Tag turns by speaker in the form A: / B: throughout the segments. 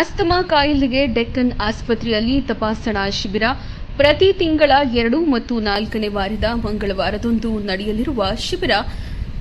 A: Asthma ಕಾಯಿಲೆಗೆ ಡೆಕ್ಕನ್ ಆಸ್ಪತ್ರೆಯಲ್ಲಿ ತಪಾಸಣಾ ಶಿಬಿರ. ಪ್ರತಿ ತಿಂಗಳ ಎರಡು ಮತ್ತು ನಾಲ್ಕನೇ ವಾರದ ಮಂಗಳವಾರದಂದು ನಡೆಯಲಿರುವ ಶಿಬಿರ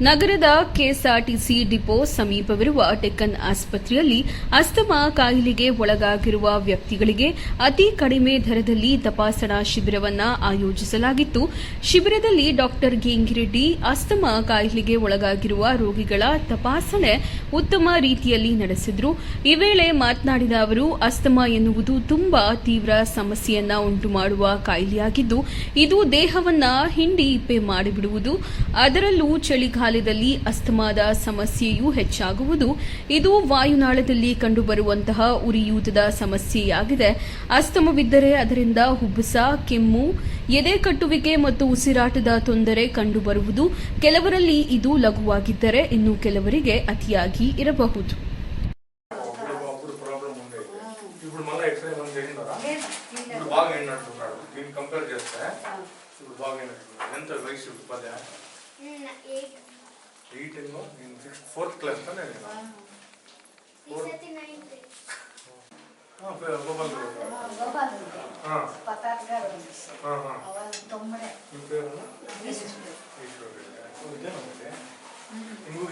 A: ನಗರದ ಕೆಎಸ್ಆರ್ಟಿಸಿ ಡಿಪೋ ಸಮೀಪವಿರುವ ಡೆಕ್ಕನ್ ಆಸ್ಪತ್ರೆಯಲ್ಲಿ ಅಸ್ತಮಾ ಕಾಯಿಲೆಗೆ ಒಳಗಾಗಿರುವ ವ್ಯಕ್ತಿಗಳಿಗೆ ಅತಿ ಕಡಿಮೆ ದರದಲ್ಲಿ ತಪಾಸಣಾ ಶಿಬಿರವನ್ನು ಆಯೋಜಿಸಲಾಗಿತ್ತು. ಶಿಬಿರದಲ್ಲಿ ಡಾಕ್ಟರ್ ಗೇಂಗಿರೆಡ್ಡಿ, ಅಸ್ತಮಾ ಕಾಯಿಲೆಗೆ ಒಳಗಾಗಿರುವ ರೋಗಿಗಳ ತಪಾಸಣೆ ಉತ್ತಮ ರೀತಿಯಲ್ಲಿ ನಡೆಸಿದ್ರು. ಈ ವೇಳೆ ಮಾತನಾಡಿದ ಅವರು, ಅಸ್ತಮಾ ಎನ್ನುವುದು ತುಂಬಾ ತೀವ್ರ ಸಮಸ್ಯೆಯನ್ನ ಉಂಟು ಮಾಡುವ ಕಾಯಿಲೆಯಾಗಿದ್ದು, ಇದು ದೇಹವನ್ನ ಹಿಂಡಿ ಇಪ್ಪೆ ಮಾಡಿಬಿಡುವುದು. ಅದರಲ್ಲೂ ಚಳಿಗಾಲದಲ್ಲಿ ಅಸ್ತಮಾದ ಸಮಸ್ಯೆಯೂ ಹೆಚ್ಚಾಗುವುದು ಇದು ವಾಯುನಾಳದಲ್ಲಿ ಕಂಡುಬರುವಂತಹ ಉರಿಯೂತದ ಸಮಸ್ಯೆಯಾಗಿದೆ ಅಸ್ತಮವಿದ್ದರೆ ಅದರಿಂದ ಹುಬ್ಬಸ ಕೆಮ್ಮು ಎದೆ ಕಟ್ಟುವಿಕೆ ಮತ್ತು ಉಸಿರಾಟದ ತೊಂದರೆ ಕಂಡುಬರುವುದು ಕೆಲವರಲ್ಲಿ ಇದು ಲಘುವಾಗಿದ್ದರೆ ಇನ್ನು ಕೆಲವರಿಗೆ ಅತಿಯಾಗಿ ಇರಬಹುದು
B: అప్పుడు ప్రాబ్లం ఉండేది ఇప్పుడు మళ్ళీ ఎక్స్రే మనం చేసినారా ఇప్పుడు బాగా అయినట్టున్నాడు దీన్ని కంపేర్ చేస్తే ఇప్పుడు బాగా అయినట్టున్నాడు ఎంత వయసు పదే
C: ఎయిట్
B: ఏమో నేను. సిక్స్త్ ఫోర్త్ క్లాస్ నేను
D: గోపాల్
B: ఇంకొక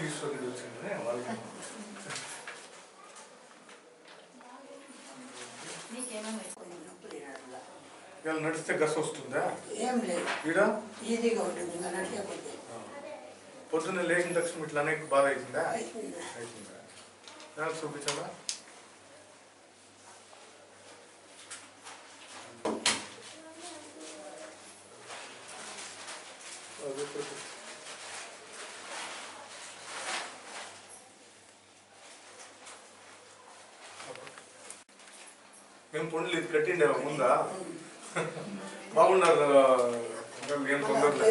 B: నడిస్తే గస వస్తుందా?
D: ఏం లేదు. ఇది ఉంటుంది.
B: పొద్దున్న లేచిన తక్షణం ఇట్లా అనేక బాధ అవుతుందా
D: అవుతుందా?
B: నాకు చూపించాలా. ఏం పండ్లు ఇది కట్టిండే ముందా? బాగున్నారు ఏం తొందరలే.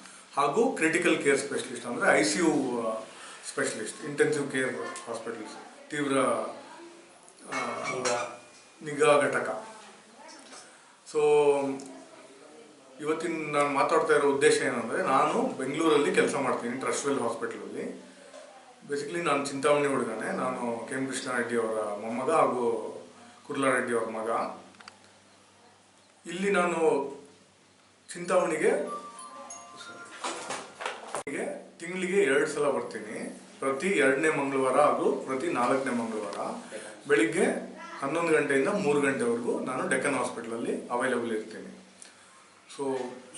B: ಹಾಗೂ ಕ್ರಿಟಿಕಲ್ ಕೇರ್ ಸ್ಪೆಷಲಿಸ್ಟ್ ಅಂದರೆ I C U specialist intensive care hospitals ತೀವ್ರ ನಿಗಾ. ಘಟಕ. ಸೊ ಇವತ್ತಿನ ನಾನು ಮಾತಾಡ್ತಾ ಇರೋ ಉದ್ದೇಶ ಏನಂದರೆ ನಾನು ಬೆಂಗಳೂರಲ್ಲಿ ಕೆಲಸ ಮಾಡ್ತೀನಿ ಟ್ರಸ್ಟ್ವೆಲ್ ಹಾಸ್ಪಿಟಲಲ್ಲಿ ಬೇಸಿಕಲಿ ನಾನು ಚಿಂತಾಮಣಿ ಹುಡುಗನೇ. ನಾನು ಕೆ ಎಂ ಕೃಷ್ಣಾರೆಡ್ಡಿ ಅವರ ಮೊಮ್ಮಗ ಹಾಗೂ ಕುರ್ಲಾರೆಡ್ಡಿ ಅವರ ಮಗ. ಇಲ್ಲಿ ನಾನು ಚಿಂತಾಮಣಿಗೆ ತಿಂಗಳಿಗೆ ಎರಡು ಸಲ ಬರ್ತೀನಿ. ಪ್ರತಿ ಎರಡನೇ ಮಂಗಳವಾರ ಹಾಗೂ ಪ್ರತಿ ನಾಲ್ಕನೇ ಮಂಗಳವಾರ. ಬೆಳಿಗ್ಗೆ ಹನ್ನೊಂದು ಗಂಟೆಯಿಂದ ಮೂರು ಗಂಟೆವರೆಗೂ ನಾನು ಡೆಕ್ಕನ್ ಹಾಸ್ಪಿಟ್ಲಲ್ಲಿ ಅವೈಲೇಬಲ್ ಇರ್ತೀನಿ. ಸೊ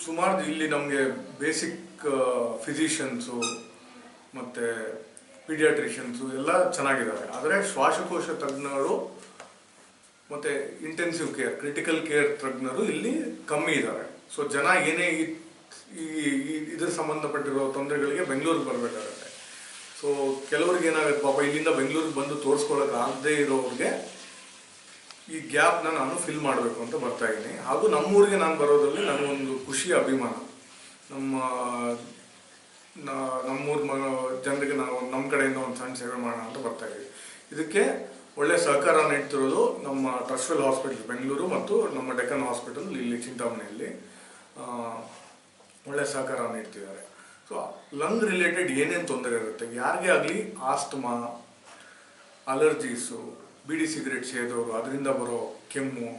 B: ಸುಮಾರು ಇಲ್ಲಿ ನಮಗೆ ಬೇಸಿಕ್ ಫಿಸಿಷಿಯನ್ಸು ಮತ್ತು ಪೀಡಿಯಾಟ್ರಿಷಿಯನ್ಸು ಎಲ್ಲ ಚೆನ್ನಾಗಿದ್ದಾರೆ. ಆದರೆ ಶ್ವಾಸಕೋಶ ತಜ್ಞರು ಮತ್ತು ಇಂಟೆನ್ಸಿವ್ ಕೇರ್ ಕ್ರಿಟಿಕಲ್ ಕೇರ್ ತಜ್ಞರು ಇಲ್ಲಿ ಕಮ್ಮಿ ಇದ್ದಾರೆ. ಸೊ ಜನ ಏನೇ ಈ ಇದ್ರ ಸಂಬಂಧಪಟ್ಟಿರೋ ತೊಂದರೆಗಳಿಗೆ ಬೆಂಗಳೂರಿಗೆ ಬರಬೇಕಾಗತ್ತೆ. ಸೊ ಕೆಲವ್ರಿಗೆ ಏನಾಗುತ್ತೆ ಪಾಪ, ಇಲ್ಲಿಂದ ಬೆಂಗಳೂರಿಗೆ ಬಂದು ತೋರಿಸ್ಕೊಳ್ಳೋಕೆ ಆಗದೇ ಇರೋರಿಗೆ ಈ ಗ್ಯಾಪ್ನ ನಾನು ಫಿಲ್ ಮಾಡಬೇಕು ಅಂತ ಬರ್ತಾ ಇದ್ದೀನಿ. ಹಾಗೂ ನಮ್ಮೂರಿಗೆ ನಾನು ಬರೋದ್ರಲ್ಲಿ ನನಗೊಂದು ಖುಷಿ, ಅಭಿಮಾನ. ನಮ್ಮ ನಮ್ಮೂರ ಮ ಜನರಿಗೆ ನಾವು, ನಮ್ಮ ಕಡೆಯಿಂದ ಒಂದು ಸಣ್ಣ ಸೇವೆ ಮಾಡೋಣ ಅಂತ ಬರ್ತಾ ಇದ್ದೀವಿ. ಇದಕ್ಕೆ ಒಳ್ಳೆ ಸಹಕಾರ ನೀಡ್ತಿರೋದು ನಮ್ಮ ಟ್ರಸ್ಟ್ವೆಲ್ ಹಾಸ್ಪಿಟಲ್ ಬೆಂಗಳೂರು ಮತ್ತು ನಮ್ಮ ಡೆಕ್ಕನ್ ಹಾಸ್ಪಿಟಲ್ ಇಲ್ಲಿ ಚಿಂತಾಮಣಿಯಲ್ಲಿ. ಒಳ್ಳೆ ಸಹಕಾರ ನೀಡ್ತಿದ್ದಾರೆ. ಸೊ ಲಂಗ್ ರಿಲೇಟೆಡ್ ಏನೇನು ತೊಂದರೆ ಇರುತ್ತೆ? ಯಾರಿಗೇ ಆಗಲಿ ಆಸ್ತಮಾ, ಅಲರ್ಜೀಸು, ಬೀಡಿ ಸಿಗರೇಟ್ ಸೇದೋರು, ಅದರಿಂದ ಬರೋ ಕೆಮ್ಮು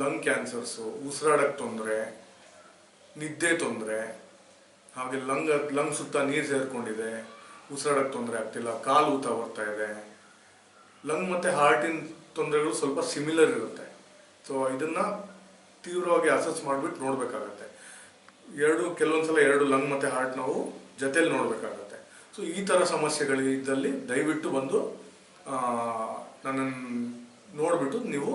B: ಲಂಗ್ ಕ್ಯಾನ್ಸರ್ಸು ಉಸಿರಾಡಕ್ಕೆ ತೊಂದರೆ, ನಿದ್ದೆ ತೊಂದರೆ, ಹಾಗೆ ಲಂಗ್ ಲಂಗ್ ಸುತ್ತ ನೀರು ಸೇರ್ಕೊಂಡಿದೆ ಉಸಿರಾಡಕ್ಕೆ ತೊಂದರೆ ಆಗ್ತಿಲ್ಲ, ಕಾಲು ಊತ ಬರ್ತಾ ಇದೆ. ಲಂಗ್ ಮತ್ತು ಹಾರ್ಟಿನ ತೊಂದರೆಗಳು ಸ್ವಲ್ಪ ಸಿಮಿಲರ್ ಇರುತ್ತೆ. ಸೊ ಇದನ್ನು ತೀವ್ರವಾಗಿ ಅಸೆಸ್ ಮಾಡಿಬಿಟ್ಟು ನೋಡಬೇಕಾಗತ್ತೆ. ಎರಡು, ಕೆಲವೊಂದ್ಸಲ ಎರಡು ಲಂಗ್ ಮತ್ತು ಹಾರ್ಟ್ ನಾವು ಜೊತೆಲಿ ನೋಡಬೇಕಾಗತ್ತೆ. ಸೊ ಈ ಥರ ಸಮಸ್ಯೆಗಳಿದ್ದಲ್ಲಿ ದಯವಿಟ್ಟು ಬಂದು ನನ್ನನ್ನು ನೋಡಿಬಿಟ್ಟು ನೀವು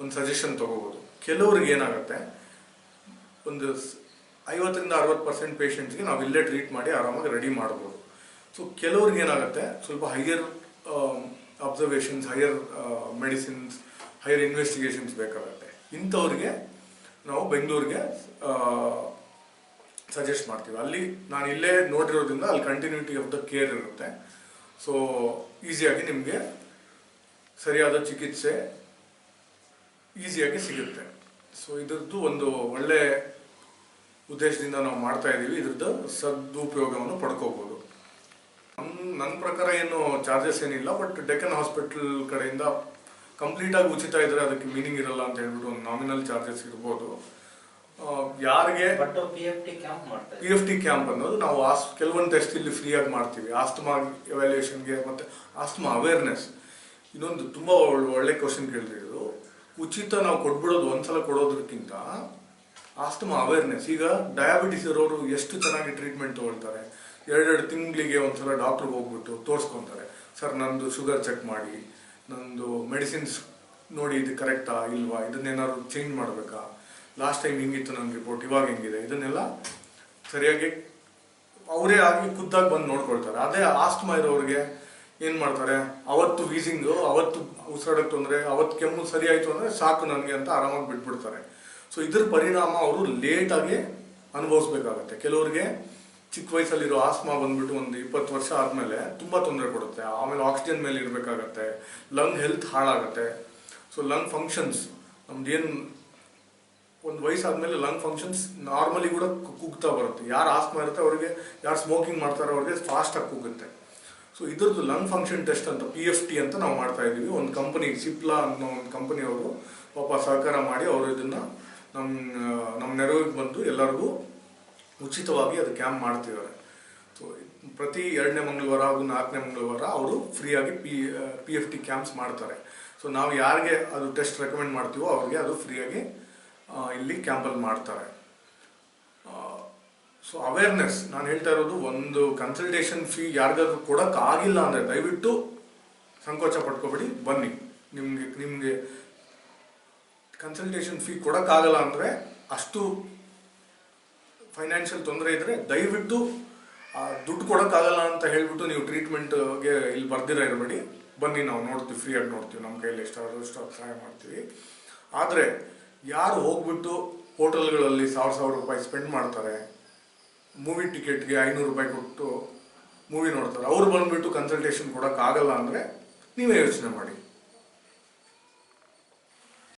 B: ಒಂದು ಸಜೆಷನ್ ತೊಗೋಬೋದು. ಕೆಲವ್ರಿಗೆ ಏನಾಗುತ್ತೆ, ಒಂದು ಐವತ್ತರಿಂದ ಅರವತ್ತು ಪರ್ಸೆಂಟ್ ಪೇಷೆಂಟ್ಸ್ಗೆ ನಾವು ಇಲ್ಲೇ ಟ್ರೀಟ್ ಮಾಡಿ ಆರಾಮಾಗಿ ರೆಡಿ ಮಾಡ್ಬೋದು. ಸೊ ಕೆಲವ್ರಿಗೆ ಏನಾಗುತ್ತೆ, ಸ್ವಲ್ಪ higher observations higher medicines higher investigations ಬೇಕಾಗುತ್ತೆ. ಇಂಥವ್ರಿಗೆ ನಾವು ಬೆಂಗಳೂರಿಗೆ ಸಜೆಸ್ಟ್ ಮಾಡ್ತೀವಿ. ಅಲ್ಲಿ ನಾನು ಇಲ್ಲೇ ನೋಡಿರೋದ್ರಿಂದ ಅಲ್ಲಿ ಕಂಟಿನ್ಯೂಟಿ ಆಫ್ ದ ಕೇರ್ ಇರುತ್ತೆ. ಸೊ ಈಸಿಯಾಗಿ ನಿಮಗೆ ಸರಿಯಾದ ಚಿಕಿತ್ಸೆ ಈಸಿಯಾಗಿ ಸಿಗುತ್ತೆ. ಸೊ ಇದ್ರದ್ದು ಒಂದು ಒಳ್ಳೆ ಉದ್ದೇಶದಿಂದ ನಾವು ಮಾಡ್ತಾ ಇದ್ದೀವಿ. ಇದ್ರದ್ದು ಸದುಪಯೋಗವನ್ನು ಪಡ್ಕೋಬೋದು. ನನ್ನ ಪ್ರಕಾರ ಏನು ಚಾರ್ಜಸ್ ಏನಿಲ್ಲ ಬಟ್ ಡೆಕ್ಕನ್ ಹಾಸ್ಪಿಟಲ್ ಕಡೆಯಿಂದ ಕಂಪ್ಲೀಟಾಗಿ ಉಚಿತ ಇದ್ದರೆ ಅದಕ್ಕೆ ಮೀನಿಂಗ್ ಇರಲ್ಲ ಅಂತ ಹೇಳ್ಬಿಟ್ಟು ಒಂದು ನಾಮಿನಲ್ ಚಾರ್ಜಸ್ ಇರ್ಬೋದು. ಯಾರಿಗೆ?
E: But P F T camp
B: P F T camp ಅನ್ನೋದು ನಾವು ಆಸ್ ಕೆಲವೊಂದು ಟೆಸ್ಟ್ ಇಲ್ಲಿ ಫ್ರೀಯಾಗಿ ಮಾಡ್ತೀವಿ. ಆಸ್ತಮಾ ಎವ್ಯಾಲ್ಯೂಯೇಷನ್ಗೆ ಮತ್ತೆ ಆಸ್ತಮಾ ಅವೇರ್ನೆಸ್ ಇನ್ನೊಂದು ತುಂಬ ಒಳ್ಳೆ ಕ್ವಶನ್ ಕೇಳಿದ್ರು ಉಚಿತ ನಾವು ಕೊಟ್ಬಿಡೋದು ಒಂದ್ಸಲ ಕೊಡೋದಕ್ಕಿಂತ ಆಸ್ತಮಾ ಅವೇರ್ನೆಸ್ ಈಗ ಡಯಾಬಿಟಿಸ್ ಇರೋರು ಎಷ್ಟು ಚೆನ್ನಾಗಿ ಟ್ರೀಟ್ಮೆಂಟ್ ತಗೊಳ್ತಾರೆ? ಎರಡೆರಡು ತಿಂಗಳಿಗೆ ಒಂದ್ಸಲ ಡಾಕ್ಟ್ರಿಗೆ ಹೋಗ್ಬಿಟ್ಟು ತೋರಿಸ್ಕೊತಾರೆ. ಸರ್ ನಂದು ಶುಗರ್ ಚೆಕ್ ಮಾಡಿ. ನಂದು ಮೆಡಿಸಿನ್ಸ್ ನೋಡಿ ಇದು ಕರೆಕ್ಟಾ ಇಲ್ವಾ? ಇದನ್ನೇನಾದ್ರು ಚೇಂಜ್ ಮಾಡಬೇಕಾ? ಲಾಸ್ಟ್ ಟೈಮ್ ಹಿಂಗಿತ್ತು ನನ್ನ ರಿಪೋರ್ಟ್ ಇವಾಗ ಹೆಂಗಿದೆ? ಇದನ್ನೆಲ್ಲ ಸರಿಯಾಗಿ ಅವರೇ ಆಗಿ ಖುದ್ದಾಗಿ ಬಂದು ನೋಡ್ಕೊಳ್ತಾರೆ. ಅದೇ ಆಸ್ತಮಾ ಇರೋರಿಗೆ ಏನು ಮಾಡ್ತಾರೆ? ಅವತ್ತು ವೀಸಿಂಗು ಅವತ್ತು ಉಸಿರಾಡಕ್ಕೆ ತೊಂದರೆ, ಅವತ್ತು ಕೆಮ್ಮು ಸರಿ ಆಯಿತು ಅಂದರೆ ಸಾಕು ನನಗೆ ಅಂತ ಆರಾಮಾಗಿ ಬಿಟ್ಬಿಡ್ತಾರೆ. ಸೊ ಇದ್ರ ಪರಿಣಾಮ ಅವರು ಲೇಟಾಗಿ ಅನುಭವಿಸ್ಬೇಕಾಗತ್ತೆ. ಕೆಲವರಿಗೆ ಚಿಕ್ಕ ವಯಸ್ಸಲ್ಲಿರೋ ಆಸ್ಮಾ ಬಂದ್ಬಿಟ್ಟು ಒಂದು ಇಪ್ಪತ್ತು ವರ್ಷ ಆದಮೇಲೆ ತುಂಬ ತೊಂದರೆ ಕೊಡುತ್ತೆ. ಆಮೇಲೆ ಆಕ್ಸಿಜನ್ ಮೇಲೆ ಇರಬೇಕಾಗತ್ತೆ. ಲಂಗ್ ಹೆಲ್ತ್ ಹಾಳಾಗುತ್ತೆ. ಸೊ ಲಂಗ್ ಫಂಕ್ಷನ್ಸ್ ನಮ್ದು ಏನು ಒಂದು ವಯಸ್ಸಾದ್ಮೇಲೆ ಲಂಗ್ ಫಂಕ್ಷನ್ಸ್ ನಾರ್ಮಲಿ ಕೂಡ ಕುಗ್ತಾ ಬರುತ್ತೆ. ಯಾರು ಆಸ್ಮಾ ಇರುತ್ತೆ ಅವರಿಗೆ, ಯಾರು ಸ್ಮೋಕಿಂಗ್ ಮಾಡ್ತಾರೋ ಅವ್ರಿಗೆ ಫಾಸ್ಟಾಗಿ ಕುಗ್ಗುತ್ತೆ ಸೊ ಇದ್ರದ್ದು ಲಂಗ್ ಫಂಕ್ಷನ್ ಟೆಸ್ಟ್ ಅಂತ ಪಿ ಎಫ್ ಟಿ ಅಂತ ನಾವು ಮಾಡ್ತಾ ಇದ್ದೀವಿ. ಒಂದು ಕಂಪನಿ ಸಿಪ್ಲಾ ಅನ್ನೋ ಒಂದು ಕಂಪನಿ ಅವರು ಪಾಪ ಸಹಕಾರ ಮಾಡಿ ಅವರು ಇದನ್ನ ನಮ್ಮ ನಮ್ಮ ನೆರವಿಗೆ ಬಂದು ಎಲ್ಲರಿಗೂ ಉಚಿತವಾಗಿ ಅದು ಕ್ಯಾಂಪ್ ಮಾಡ್ತಿದ್ದಾರೆ. ಸೊ ಪ್ರತಿ ಎರಡನೇ ಮಂಗಳವಾರ ಹಾಗೂ ನಾಲ್ಕನೇ ಮಂಗಳವಾರ ಅವರು ಫ್ರೀಯಾಗಿ P P F T camps ಮಾಡ್ತಾರೆ. ಸೊ ನಾವು ಯಾರಿಗೆ ಅದು ಟೆಸ್ಟ್ ರೆಕಮೆಂಡ್ ಮಾಡ್ತೀವೋ ಅವ್ರಿಗೆ ಅದು ಫ್ರೀಯಾಗಿ ಇಲ್ಲಿ ಕ್ಯಾಂಪಲ್ಲಿ ಮಾಡ್ತಾರೆ. ಸೊ ಅವೇರ್ನೆಸ್ ನಾನು ಹೇಳ್ತಾ ಇರೋದು ಒಂದು ಕನ್ಸಲ್ಟೇಷನ್ ಫೀ ಯಾರಿಗಾದ್ರೂ ಕೊಡೋಕ್ಕಾಗಿಲ್ಲ ಅಂದ್ರೆ ದಯವಿಟ್ಟು ಸಂಕೋಚ ಪಡ್ಕೋಬೇಡಿ ಬನ್ನಿ. ನಿಮಗೆ ನಿಮಗೆ ಕನ್ಸಲ್ಟೇಷನ್ ಫೀ ಕೊಡೋಕ್ಕಾಗಲ್ಲ ಅಂದರೆ ಅಷ್ಟು ಫೈನಾನ್ಷಿಯಲ್ ತೊಂದರೆ ಇದ್ದರೆ ದಯವಿಟ್ಟು ದುಡ್ಡು ಕೊಡೋಕ್ಕಾಗಲ್ಲ ಅಂತ ಹೇಳಿಬಿಟ್ಟು ನೀವು ಟ್ರೀಟ್ಮೆಂಟ್ಗೆ ಇಲ್ಲಿ ಬರ್ದಿರ ಇರಬೇಡಿ. ಬನ್ನಿ ನಾವು ನೋಡ್ತೀವಿ ಫ್ರೀಯಾಗಿ ನೋಡ್ತೀವಿ. ನಮ್ಮ ಕೈಯಲ್ಲಿ ಎಷ್ಟಾದರೂ ಅಷ್ಟು ಸಹಾಯ ಮಾಡ್ತೀವಿ. ಆದರೆ ಯಾರು ಹೋಗ್ಬಿಟ್ಟು ಹೋಟೆಲ್ಗಳಲ್ಲಿ ಸಾವಿರ ಸಾವಿರ ರೂಪಾಯಿ ಸ್ಪೆಂಡ್ ಮಾಡ್ತಾರೆ ಮೂವಿ ಟಿಕೆಟ್ಗೆ ಐನೂರು ರೂಪಾಯಿ ಕೊಟ್ಟು ಮೂವಿ ನೋಡ್ತಾರೆ, ಅವ್ರು ಬಂದುಬಿಟ್ಟು ಕನ್ಸಲ್ಟೇಷನ್ ಕೊಡೋಕ್ಕಾಗಲ್ಲ ಅಂದರೆ ನೀವೇ ಯೋಚನೆ ಮಾಡಿ.